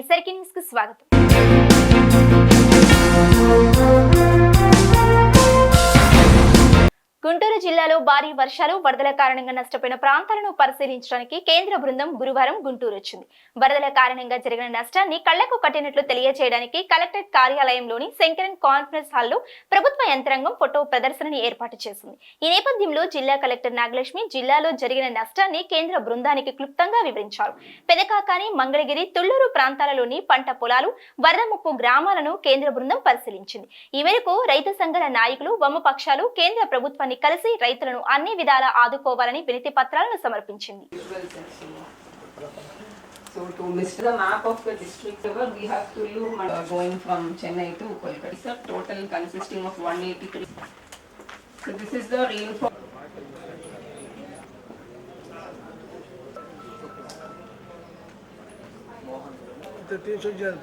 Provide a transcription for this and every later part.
ఎస్ఆర్కి న్యూస్కు స్వాగతం. గుంటూరు జిల్లాలో భారీ వర్షాలు వరదల కారణంగా నష్టపోయిన ప్రాంతాలను పరిశీలించడానికి కేంద్ర బృందం గురువారం గుంటూరు వచ్చింది. వరదల కారణంగా జరిగిన నష్టాన్ని కళ్ళకు కట్టినట్లు తెలియజేయడానికి కలెక్టర్ కార్యాలయంలోని శంకరన్ కాన్ఫరెన్స్ హాల్లో ప్రభుత్వ యంత్రాంగం ఫోటో ప్రదర్శనని ఏర్పాటు చేసింది. ఈ నేపథ్యంలో జిల్లా కలెక్టర్ నాగలక్ష్మి జిల్లాలో జరిగిన నష్టాన్ని కేంద్ర బృందానికి క్లుప్తంగా వివరించారు. పెదకాకాని మంగళగిరి తుళ్ళూరు ప్రాంతాలలోని పంట పొలాలు వరద ముప్పు గ్రామాలను కేంద్ర బృందం పరిశీలించింది. ఈ మేరకు రైతు సంఘాల నాయకులు వమపక్షాలు కేంద్ర ప్రభుత్వాన్ని అధికారులని కలిసి రైతులను అన్ని విధాలా ఆదుకోవాలని వినతి పత్రాలను సమర్పించింది So to Mr. the map of the district river, we have to look uh, going from Chennai to Kolkata. It's a total consisting of 183. So this is the rainfall. The teacher just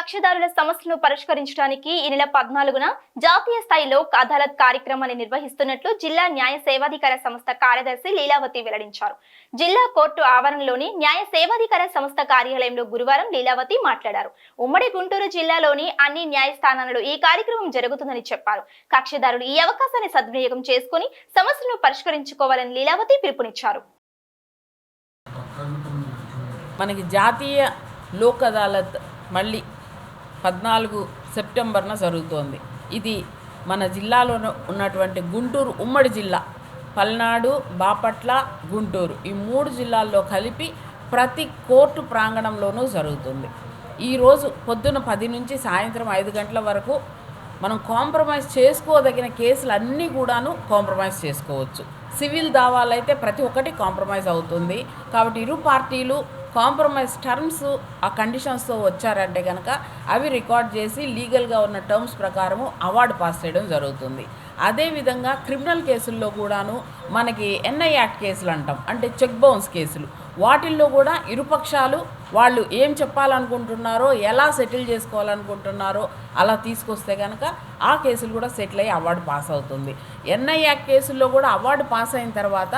కక్షదారుల సమస్యలను పరిష్కరించడానికి ఈ నెల పద్నాలుగున జాతీయ స్థాయిలో అదాలత్ కార్యక్రమాన్ని నిర్వహిస్తున్నట్లు జిల్లా న్యాయ సేవాధికార సంస్థ కార్యదర్శి లీలావతి వెల్లడించారు. జిల్లా కోర్టు ఆవరణలోని న్యాయ సేవాధికార సంస్థ కార్యాలయంలో గురువారం లీలావతి మాట్లాడారు. ఉమ్మడి గుంటూరు జిల్లాలోని అన్ని న్యాయస్థానాలలో ఈ కార్యక్రమం జరుగుతుందని చెప్పారు. కక్షదారులు ఈ అవకాశాన్ని సద్వినియోగం చేసుకుని సమస్యలను పరిష్కరించుకోవాలని లీలావతి పిలుపునిచ్చారు. మనకి జాతీయ లోక్ అదాలత్ మళ్ళీ పద్నాలుగు సెప్టెంబర్న జరుగుతోంది. ఇది మన జిల్లాలో ఉన్నటువంటి గుంటూరు ఉమ్మడి జిల్లా పల్నాడు బాపట్ల గుంటూరు ఈ మూడు జిల్లాల్లో కలిపి ప్రతి కోర్టు ప్రాంగణంలోనూ జరుగుతుంది. ఈరోజు పొద్దున పది నుంచి సాయంత్రం ఐదు గంటల వరకు మనం కాంప్రమైజ్ చేసుకోదగిన కేసులు అన్నీ కూడాను కాంప్రమైజ్ చేసుకోవచ్చు. సివిల్ దావాలైతే ప్రతి ఒక్కటి కాంప్రమైజ్ అవుతుంది. కాబట్టి ఇరు పార్టీలు కాంప్రమైజ్ టర్మ్స్ ఆ కండిషన్స్తో వచ్చారంటే కనుక అవి రికార్డ్ చేసి లీగల్గా ఉన్న టర్మ్స్ ప్రకారము అవార్డు పాస్ చేయడం జరుగుతుంది. అదేవిధంగా క్రిమినల్ కేసుల్లో కూడాను మనకి ఎన్ఐ యాక్ట్ కేసులు అంటాం. అంటే చెక్ బౌన్స్ కేసులు. వాటిల్లో కూడా ఇరుపక్షాలు వాళ్ళు ఏం చెప్పాలనుకుంటున్నారో ఎలా సెటిల్ చేసుకోవాలనుకుంటున్నారో అలా తీసుకొస్తే కనుక ఆ కేసులు కూడా సెటిల్ అయ్యి అవార్డు పాస్ అవుతుంది. ఎన్ఐ యాక్ట్ కేసుల్లో కూడా అవార్డు పాస్ అయిన తర్వాత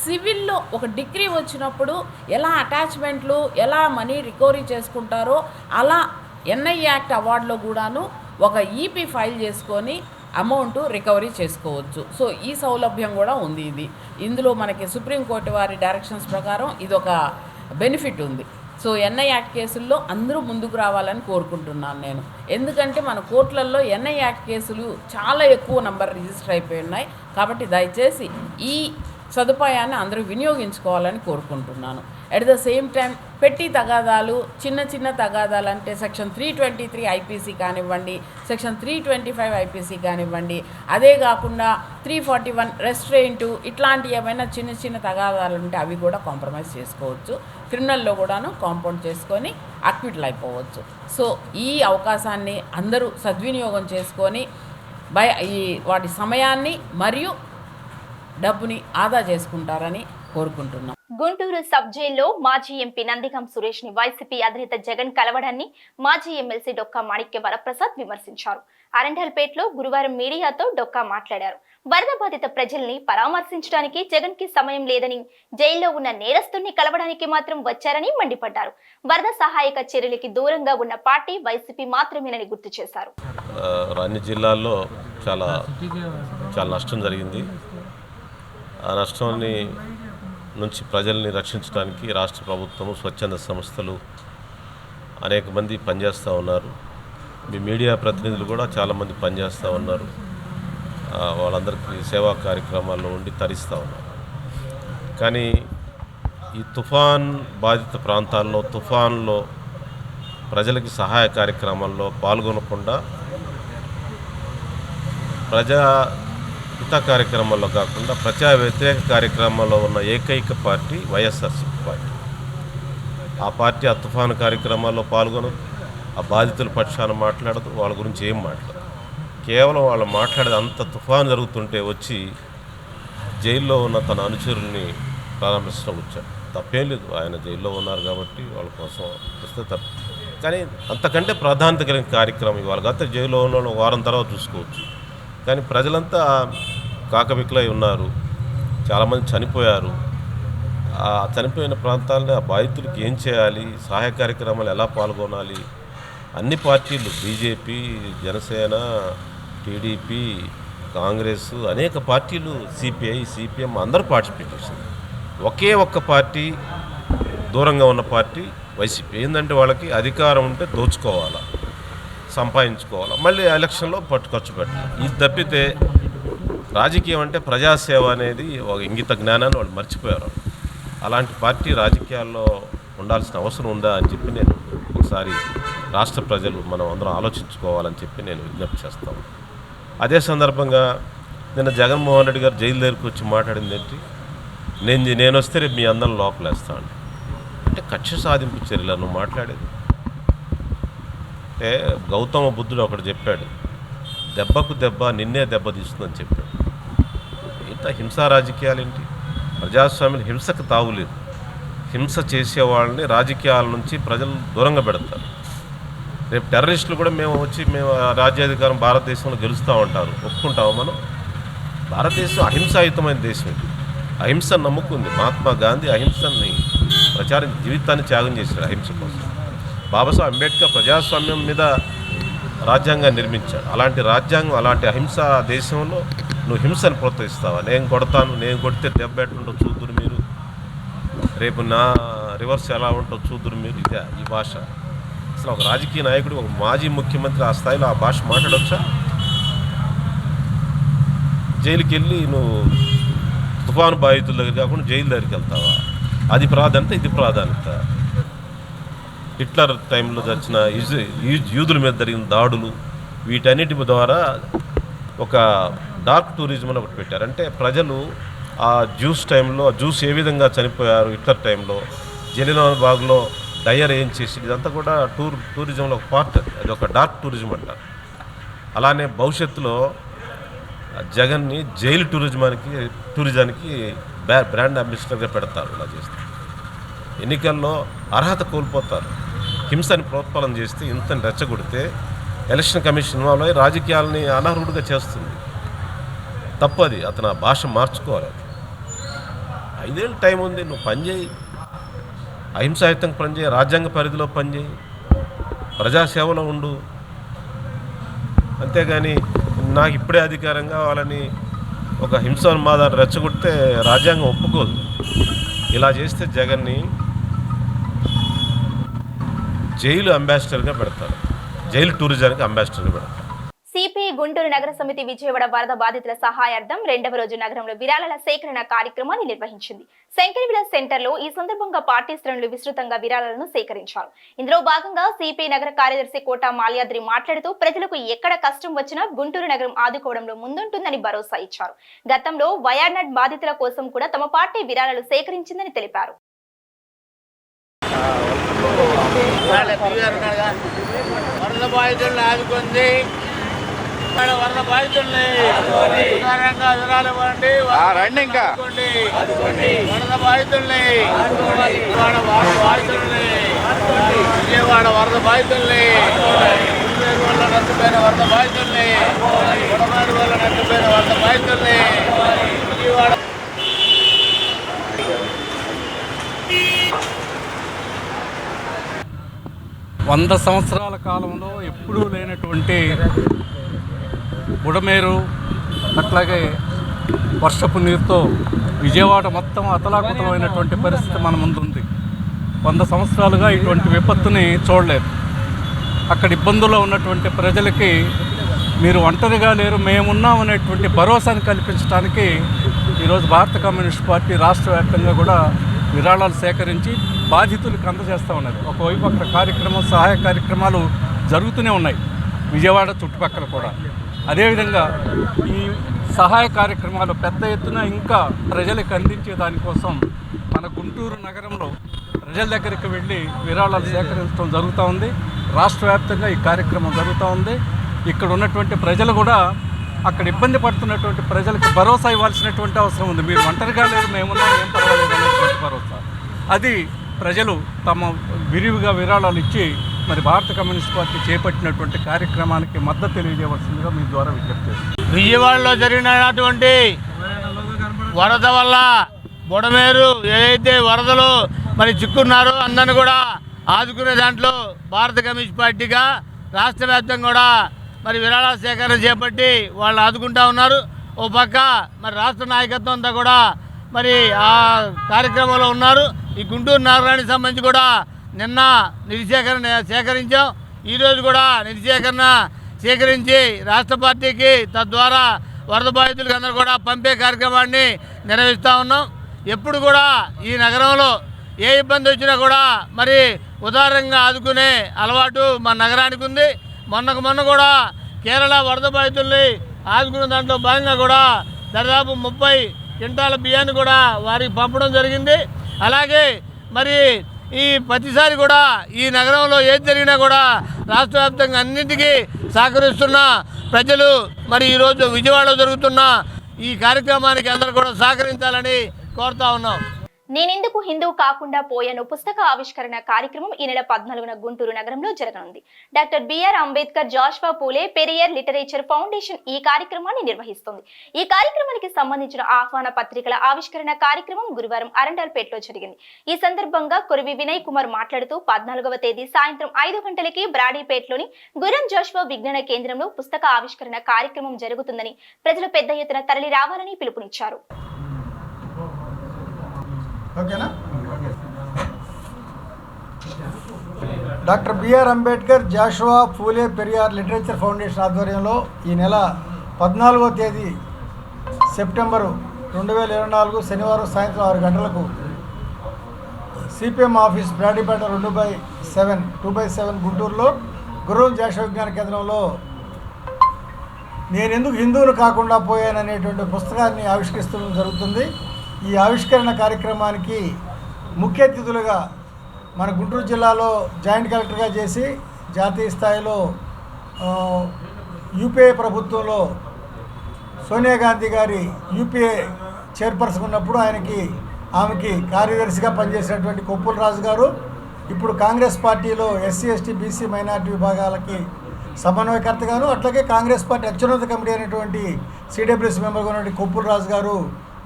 సివిల్లో ఒక డిగ్రీ వచ్చినప్పుడు ఎలా అటాచ్మెంట్లు ఎలా మనీ రికవరీ చేసుకుంటారో అలా ఎన్ఐ యాక్ట్ అవార్డులో కూడాను ఒక ఈపీ ఫైల్ చేసుకొని అమౌంట్ రికవరీ చేసుకోవచ్చు. సో ఈ సౌలభ్యం కూడా ఉంది ఇది. ఇందులో మనకి సుప్రీంకోర్టు వారి డైరెక్షన్స్ ప్రకారం ఇది ఒక బెనిఫిట్ ఉంది. సో ఎన్ఐ యాక్ట్ కేసుల్లో అందరూ ముందుకు రావాలని కోరుకుంటున్నాను నేను. ఎందుకంటే మన కోర్టులలో ఎన్ఐ యాక్ట్ కేసులు చాలా ఎక్కువ నంబర్ రిజిస్టర్ అయిపోయి ఉన్నాయి. కాబట్టి దయచేసి ఈ సదుపాయాన్ని అందరూ వినియోగించుకోవాలని కోరుకుంటున్నాను. అట్ ద సేమ్ టైం పెట్టి తగాదాలు చిన్న చిన్న తగాదాలు అంటే section three twenty three IPC కానివ్వండి section three twenty five IPC కానివ్వండి అదే కాకుండా త్రీ ఫార్టీ వన్ రెస్టారెంట్ ఇట్లాంటి ఏమైనా చిన్న చిన్న తగాదాలు ఉంటే అవి కూడా కాంప్రమైజ్ చేసుకోవచ్చు. క్రిమినల్లో కూడాను కాంపౌండ్ చేసుకొని అక్విట్లు అయిపోవచ్చు. సో ఈ అవకాశాన్ని అందరూ సద్వినియోగం చేసుకొని బై ఈ వాటి సమయాన్ని మరియు డబ్బుని ఆదా చేసుకుంటారని కోరుకుంటున్నాం. గుంటూరు సబ్ జైల్లో మాజీ ఎంపీ నందిగం సురేష్ని వైసీపీ అధినేత జగన్ కలవడాన్ని మాజీ ఎమ్మెల్సీ డొక్కా మాణిక్య వరప్రసాద్ విమర్శించారు. అరండల్పేటలో గురువారం మీడియాతో డొక్కా మాట్లాడారు. వరద బాధిత ప్రజల్ని పరామర్శించడానికి జగన్కి సమయం లేదని జైల్లో ఉన్న నేరస్తుల్ని కలవడానికి మాత్రం వచ్చారని మండిపడ్డారు. వరద సహాయక చర్యలకి దూరంగా ఉన్న పార్టీ వైసీపీ మాత్రమేనని గుర్తు చేశారు. జిల్లాల్లో చాలా చాలా నష్టం జరిగింది. ఆ నుంచి ప్రజల్ని రక్షించడానికి రాష్ట్ర ప్రభుత్వము స్వచ్ఛంద సంస్థలు అనేక మంది పనిచేస్తూ ఉన్నారు. మీ మీడియా ప్రతినిధులు కూడా చాలామంది పనిచేస్తూ ఉన్నారు. వాళ్ళందరికీ సేవా కార్యక్రమాల్లో ఉండి తరిస్తూ ఉన్నారు. కానీ ఈ తుఫాన్ బాధిత ప్రాంతాల్లో తుఫాన్లో ప్రజలకి సహాయ కార్యక్రమాల్లో పాల్గొనకుండా ప్రజా హిత కార్యక్రమాల్లో కాకుండా ప్రజా వ్యతిరేక కార్యక్రమాల్లో ఉన్న ఏకైక పార్టీ వైఎస్ఆర్సీపీ పార్టీ. ఆ పార్టీ ఆ తుఫాను కార్యక్రమాల్లో పాల్గొనదు ఆ బాధితుల పక్షాన మాట్లాడదు వాళ్ళ గురించి ఏం మాట్లాడదు. కేవలం వాళ్ళు మాట్లాడేది అంత తుఫాను జరుగుతుంటే వచ్చి జైల్లో ఉన్న తన అనుచరుల్ని ప్రారంభించడం వచ్చాడు. తప్పేం లేదు ఆయన జైల్లో ఉన్నారు కాబట్టి వాళ్ళ కోసం వస్తే తప్ప. కానీ అంతకంటే ప్రాధాన్యత కలిగిన కార్యక్రమం ఇవాళ గత జైల్లో ఉన్న వాళ్ళు వారం తర్వాత చూసుకోవచ్చు. కానీ ప్రజలంతా కాకమికులై ఉన్నారు. చాలామంది చనిపోయారు. ఆ చనిపోయిన ప్రాంతాలని ఆ బాధితులకు ఏం చేయాలి? సహాయ కార్యక్రమాలు ఎలా పాల్గొనాలి? అన్ని పార్టీలు బీజేపీ జనసేన టీడీపీ కాంగ్రెస్ అనేక పార్టీలు సిపిఐ సిపిఎం అందరూ పార్టిసిపేట్ చేసింది. ఒకే ఒక్క పార్టీ దూరంగా ఉన్న పార్టీ వైసీపీ. ఏంటంటే వాళ్ళకి అధికారం ఉంటే దోచుకోవాలా? సంపాదించుకోవాలి? మళ్ళీ ఎలక్షన్లో పట్టు ఖర్చు పెట్టాలి? ఇది తప్పితే రాజకీయం అంటే ప్రజాసేవ అనేది ఒక ఇంగిత జ్ఞానాన్ని వాళ్ళు మర్చిపోయారు. అలాంటి పార్టీ రాజకీయాల్లో ఉండాల్సిన అవసరం ఉందా అని చెప్పి నేను ఒకసారి రాష్ట్ర ప్రజలు మనం అందరం ఆలోచించుకోవాలని చెప్పి నేను విజ్ఞప్తి చేస్తాను అదే సందర్భంగా నిన్న జగన్మోహన్ రెడ్డి గారు జైలు దగ్గరికి వచ్చి మాట్లాడింది ఏంటి? నేను నేను వస్తే రేపు మీ అందరం లోపలేస్తాను అంటే కక్ష సాధింపు చర్యలను మాట్లాడేది. అంటే గౌతమ బుద్ధుడు ఒకడు చెప్పాడు దెబ్బకు దెబ్బ నిన్నే దెబ్బ తీస్తుందని చెప్పాడు. ఇంత హింసా రాజకీయాలు ఏంటి ప్రజాస్వామ్యం హింసకు తావులేదు. హింస చేసే వాళ్ళని రాజకీయాల నుంచి ప్రజలు దూరంగా పెడతారు. రేపు టెర్రరిస్టులు కూడా మేము వచ్చి మేము రాజ్యాధికారం భారతదేశంలో గెలుస్తూ ఉంటారు. ఒప్పుకుంటాము మనం? భారతదేశం అహింసాయుతమైన దేశం ఇది. అహింస నమ్ముకుంది మహాత్మా గాంధీ అహింసని ప్రచారం జీవితాన్ని త్యాగం చేశాడు అహింస కోసం. బాబాసాహెబ్ అంబేద్కర్ ప్రజాస్వామ్యం మీద రాజ్యాంగాన్ని నిర్మించాడు. అలాంటి రాజ్యాంగం అలాంటి అహింస దేశంలో నువ్వు హింసను ప్రోత్సహిస్తావా? నేను కొడతాను నేను కొడితే దెబ్బ ఎట్లుంటో చూద్దురు మీరు. రేపు నా రివర్స్ ఎలా ఉంటో చూద్దురు మీరు. ఇదే ఈ భాష. అసలు ఒక రాజకీయ నాయకుడు ఒక మాజీ ముఖ్యమంత్రి ఆ స్థాయిలో ఆ భాష మాట్లాడవచ్చా జైలుకి వెళ్ళి నువ్వు తుఫాను బాధితుల దగ్గర కాకుండా జైలు దగ్గరికి వెళ్తావా? అది ప్రాధాన్యత ఇది ప్రాధాన్యత. హిట్లర్ టైంలో జరిచిన యూదుల మీద జరిగిన దాడులు వీటన్నిటి ద్వారా ఒక డార్క్ టూరిజం అని ఒకటి పెట్టారు. అంటే ప్రజలు ఆ జ్యూస్ టైంలో జ్యూస్ ఏ విధంగా చనిపోయారు హిట్లర్ టైంలో జలినాల్ బాగ్లో డయర్ ఏం చేసి ఇదంతా కూడా టూర్ టూరిజంలో ఒక పార్ట్ అది ఒక డార్క్ టూరిజం అంటారు. అలానే భవిష్యత్తులో జగన్ని జైలు టూరిజమానికి టూరిజానికి బ్రాండ్ అంబాసిడర్గా పెడతారు ఇలా చేస్తే. ఎన్నికల్లో అర్హత కోల్పోతారు. హింసని ప్రోత్పలం చేస్తే ఇంతని రెచ్చగొడితే ఎలక్షన్ కమిషన్ ఇన్వాల్వ్ అయ్యి రాజకీయాలని అనర్హుడిగా చేస్తుంది. తప్పది అతను ఆ భాష మార్చుకోవాలి. అది ఐదేళ్ళు టైం ఉంది నువ్వు పనిచేయి. అహింసాయుతంగా పనిచేయి రాజ్యాంగ పరిధిలో పనిచేయి. ప్రజాసేవలో ఉండు. అంతేగాని నాకు ఇప్పుడే అధికారం కావాలని ఒక హింసోన్మాదాన్ని రెచ్చగొడితే రాజ్యాంగం ఒప్పుకోదు. ఇలా చేస్తే జగన్ని జైలు అంబాసిడర్గా పెడతారు. జైలు టూరిజానికి అంబాసిడర్గా పెడతారు. సిపిఐ గుంటూరు నగర సమితి విజయవాడ వరద బాధితుల సహాయార్థం రెండవ రోజు నగరంలో విరాళాల సేకరణ కార్యక్రమాన్ని నిర్వహించింది. శంకరవిల సెంటర్లో ఈ సందర్భంగా పార్టీ శ్రేణులు విస్తృతంగా విరాళాలను సేకరించారు. ఇందులో భాగంగా సిపిఐ నగర కార్యదర్శి కోట మాల్యాద్రి మాట్లాడుతూ ప్రజలకు ఎక్కడ కష్టం వచ్చినా గుంటూరు నగరం ఆదుకోవడంలో ముందుంటుందని భరోసా ఇచ్చారు. గతంలో వయానాడ్ బాధితుల కోసం కూడా తమ పార్టీ విరాళాలు సేకరించిందని తెలిపారు. వరద బాధితులను ఆదుకుంది ఇక్కడ వరద బాధితుల్ని ఉదారంగా వివరాలు రండి ఇంకా. వరద బాధితుల్ని విజయవాడ వరద బాధితుల్ని విజయవాడ వరద బాధితుల్ని వల్ల నష్టపోయిన వరద బాధితుల్ని వల్ల నష్టపోయిన వరద బాధితుల్ని విజయవాడ వంద సంవత్సరాల కాలంలో ఎప్పుడూ లేనటువంటి బుడమేరు అట్లాగే వర్షపు నీరుతో విజయవాడ మొత్తం అతలాకుతలమైనటువంటి పరిస్థితి మన ముందుంది. వంద సంవత్సరాలుగా ఇటువంటి విపత్తుని చూడలేదు. అక్కడ ఇబ్బందుల్లో ఉన్నటువంటి ప్రజలకి మీరు ఒంటరిగా లేరు మేమున్నాం అనేటువంటి భరోసాను కల్పించడానికి ఈరోజు భారత కమ్యూనిస్ట్ పార్టీ రాష్ట్ర వ్యాప్తంగా కూడా విరాళాలు సేకరించి బాధితులకు అందజేస్తూ ఉన్నది. ఒకవైపు అక్కడ కార్యక్రమం సహాయ కార్యక్రమాలు జరుగుతూనే ఉన్నాయి. విజయవాడ చుట్టుపక్కల కూడా. అదేవిధంగా ఈ సహాయ కార్యక్రమాలు పెద్ద ఎత్తున ఇంకా ప్రజలకు అందించే దానికోసం మన గుంటూరు నగరంలో ప్రజల దగ్గరికి వెళ్ళి విరాళాలు సేకరించడం జరుగుతూ ఉంది. రాష్ట్ర వ్యాప్తంగా ఈ కార్యక్రమం జరుగుతూ ఉంది. ఇక్కడ ఉన్నటువంటి ప్రజలు కూడా అక్కడ ఇబ్బంది పడుతున్నటువంటి ప్రజలకు భరోసా ఇవ్వాల్సినటువంటి అవసరం ఉంది. మీరు ఒంటరిగా లేరు మేమున్నా ఏం పర్వాలేదు అనేటువంటి భరోసా. అది ప్రజలు తమ విరివిగా విరాళాలు ఇచ్చి మరి భారత కమ్యూనిస్ట్ పార్టీ చేపట్టినటువంటి కార్యక్రమానికి మద్దతు తెలియజేయవలసిందిగా మీ ద్వారా విజ్ఞప్తి విజయవాడలో జరిగినటువంటి వరద వల్ల బుడమేరు ఏదైతే వరదలు మరి చిక్కున్నారో అందరిని కూడా ఆదుకునే దాంట్లో భారత కమ్యూనిస్ట్ పార్టీగా రాష్ట్ర వ్యాప్తంగా కూడా మరి విరాళాల సేకరణ చేపట్టి వాళ్ళు ఆదుకుంటా ఉన్నారు. ఓ పక్క మరి రాష్ట్ర నాయకత్వం అంతా కూడా మరి ఆ కార్యక్రమంలో ఉన్నారు. ఈ గుంటూరు నగరానికి సంబంధించి కూడా నిన్న నిధిసేకరణ సేకరించాం. ఈరోజు కూడా నిధిసేకరణ సేకరించి రాష్ట్ర పార్టీకి తద్వారా వరద బాధితులకు అందరూ కూడా పంపే కార్యక్రమాన్ని నిర్వహిస్తూ ఉన్నాం. ఎప్పుడు కూడా ఈ నగరంలో ఏ ఇబ్బంది వచ్చినా కూడా మరి ఉదారంగా ఆదుకునే అలవాటు మన నగరానికి ఉంది. మొన్నకు మొన్న కూడా కేరళ వరద బాధితుల్ని ఆదుకున్న దాంట్లో భాగంగా కూడా దాదాపు ముప్పై క్వింటాల బియ్యాన్ని కూడా వారికి పంపడం జరిగింది. అలాగే మరి ఈ ప్రతిసారి కూడా ఈ నగరంలో ఏది జరిగినా కూడా రాష్ట్ర వ్యాప్తంగా అన్నింటికీ సహకరిస్తున్న ప్రజలు మరి ఈరోజు విజయవాడలో జరుగుతున్న ఈ కార్యక్రమానికి అందరూ కూడా సహకరించాలని కోరుతా ఉన్నాం. నేనెందుకు హిందూ కాకుండా పోయాను పుస్తక ఆవిష్కరణ కార్యక్రమం ఈ నెల పద్నాలుగున గుంటూరు నగరంలో జరగనుంది. Doctor BR Ambedkar Jashuva Phule Periyar literature foundation ఈ కార్యక్రమాన్ని నిర్వహిస్తుంది. ఈ కార్యక్రమానికి సంబంధించిన ఆహ్వాన పత్రికల ఆవిష్కరణ కార్యక్రమం గురువారం అరండాల్పేటలో జరిగింది. ఈ సందర్భంగా కురివి వినయ్ కుమార్ మాట్లాడుతూ పద్నాలుగవ తేదీ సాయంత్రం ఐదు గంటలకి బ్రాడీపేటలోని గురం జాష్వా విజ్ఞాన కేంద్రంలో పుస్తక ఆవిష్కరణ కార్యక్రమం జరుగుతుందని ప్రజలు పెద్ద ఎత్తున తరలి రావాలని పిలుపునిచ్చారు. ఓకేనా? Doctor BR Ambedkar Jashuva Phule Periyar literature foundation ఆధ్వర్యంలో ఈ నెల పద్నాలుగో తేదీ సెప్టెంబరు రెండు వేల ఇరవై నాలుగు శనివారం సాయంత్రం ఆరు గంటలకు సిపిఎం ఆఫీస్ బ్రాడీపేట రెండు by seven two by seven గుంటూరులో గురువు జాషువా విజ్ఞాన కేంద్రంలో నేను ఎందుకు హిందువులు కాకుండా పోయాననేటువంటి పుస్తకాన్ని ఆవిష్కరిస్తడం జరుగుతుంది. ఈ ఆవిష్కరణ కార్యక్రమానికి ముఖ్య అతిథులుగా మన గుంటూరు జిల్లాలో జాయింట్ కలెక్టర్గా చేసి జాతీయ స్థాయిలో యూపీఏ ప్రభుత్వంలో సోనియా గాంధీ గారి యూపీఏ చైర్పర్సన్ ఉన్నప్పుడు ఆయనకి ఆమెకి కార్యదర్శిగా పనిచేసినటువంటి కొప్పుల రాజు గారు ఇప్పుడు కాంగ్రెస్ పార్టీలో ఎస్సీ ఎస్టీ బీసీ మైనార్టీ విభాగాలకి సమన్వయకర్తగాను అట్లాగే కాంగ్రెస్ పార్టీ అత్యున్నత కమిటీ అయినటువంటి సిడబ్ల్యూసీ మెంబర్గా ఉన్నటువంటి కొప్పుల రాజు గారు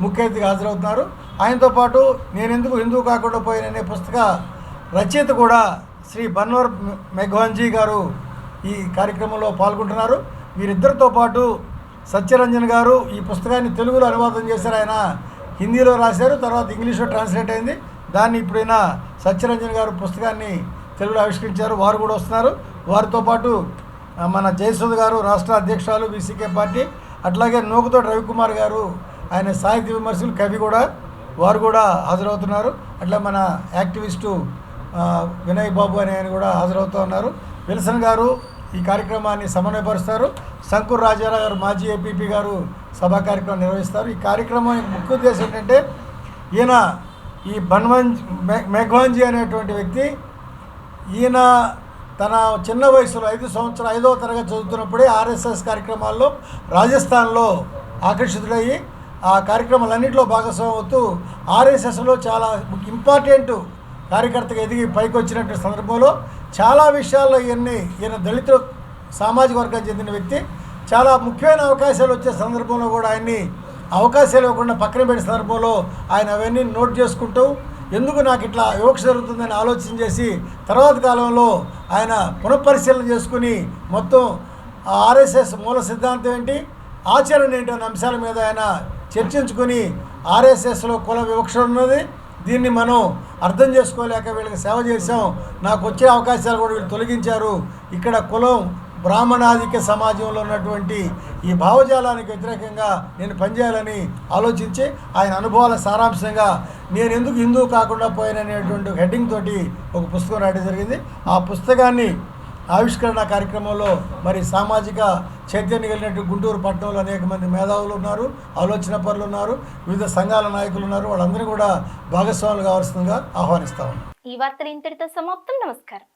ముఖ్య అతిథిగా హాజరవుతున్నారు. ఆయనతో పాటు నేను ఎందుకు హిందూ కాకుండా పోయిననే పుస్తక రచయిత కూడా శ్రీ బన్వర్ మెఘ్వాన్జీ గారు ఈ కార్యక్రమంలో పాల్గొంటున్నారు. వీరిద్దరితో పాటు సత్యరంజన్ గారు ఈ పుస్తకాన్ని తెలుగులో అనువాదం చేశారు. ఆయన హిందీలో రాశారు తర్వాత ఇంగ్లీష్లో ట్రాన్స్లేట్ అయింది. దాన్ని ఇప్పుడైనా సత్యరంజన్ గారు పుస్తకాన్ని తెలుగులో ఆవిష్కరించారు. వారు కూడా వస్తున్నారు. వారితో పాటు మన జయసుధ గారు రాష్ట్ర అధ్యక్షురాలు బీసీకే పార్టీ అట్లాగే నూకతోటి రవికుమార్ గారు ఆయన సాహిత్య విమర్శలు కవి కూడా వారు కూడా హాజరవుతున్నారు. అట్లా మన యాక్టివిస్టు వినయ్ బాబు అనే ఆయన కూడా హాజరవుతూ ఉన్నారు. విల్సన్ గారు ఈ కార్యక్రమాన్ని సమన్వయపరుస్తారు. శంకూర్ రాజారావు గారు మాజీ ఏపీపీ గారు సభా కార్యక్రమం నిర్వహిస్తారు. ఈ కార్యక్రమం ముఖ్య ఉద్దేశం ఏంటంటే ఈయన ఈ బన్వంజ్ మె మెఘ్వాంజీ అనేటువంటి వ్యక్తి ఈయన తన చిన్న వయసులో ఐదు సంవత్సరాలు ఐదవ తరగతి చదువుతున్నప్పుడే ఆర్ఎస్ఎస్ కార్యక్రమాల్లో రాజస్థాన్లో ఆకర్షితుడయ్యి ఆ కార్యక్రమాలన్నింటిలో భాగస్వామి అవుతూ ఆర్ఎస్ఎస్లో చాలా ఇంపార్టెంట్ కార్యకర్తగా ఎదిగి పైకి వచ్చినటువంటి సందర్భంలో చాలా విషయాల్లో ఇవన్నీ ఈయన దళిత సామాజిక వర్గానికి చెందిన వ్యక్తి. చాలా ముఖ్యమైన అవకాశాలు వచ్చే సందర్భంలో కూడా ఆయన్ని అవకాశాలు ఇవ్వకుండా పక్కన పెట్టిన సందర్భంలో ఆయన అవన్నీ నోట్ చేసుకుంటూ ఎందుకు నాకు ఇట్లా వివక్ష జరుగుతుందని ఆలోచన చేసి తర్వాత కాలంలో ఆయన పునఃపరిశీలన చేసుకుని మొత్తం ఆర్ఎస్ఎస్ మూల సిద్ధాంతం ఏంటి ఆచరణ ఏంటి అనే అంశాల మీద ఆయన చర్చించుకుని ఆర్ఎస్ఎస్లో కుల వివక్ష ఉన్నది. దీన్ని మనం అర్థం చేసుకోలేక వీళ్ళకి సేవ చేసాం నాకు వచ్చే అవకాశాలు కూడా వీళ్ళు తొలగించారు. ఇక్కడ కులం బ్రాహ్మణాధిక సమాజంలో ఉన్నటువంటి ఈ భావజాలానికి వ్యతిరేకంగా నేను పనిచేయాలని ఆలోచించి ఆయన అనుభవాల సారాంశంగా నేను ఎందుకు హిందూ కాకుండా పోయాననేటువంటి హెడ్డింగ్ తోటి ఒక పుస్తకం రాయడం జరిగింది. ఆ పుస్తకాన్ని ఆవిష్కరణ కార్యక్రమంలో మరి సామాజిక చైతన్యం కలిగినట్టు గుంటూరు పట్టణంలో అనేక మంది మేధావులు ఉన్నారు ఆలోచన పరులు ఉన్నారు వివిధ సంఘాల నాయకులు ఉన్నారు. వాళ్ళందరూ కూడా భాగస్వాములు కావాల్సిందిగా ఆహ్వానిస్తా ఉన్నాం. ఈ వార్తలు ఇంతటితో సమాప్తం. నమస్కారం.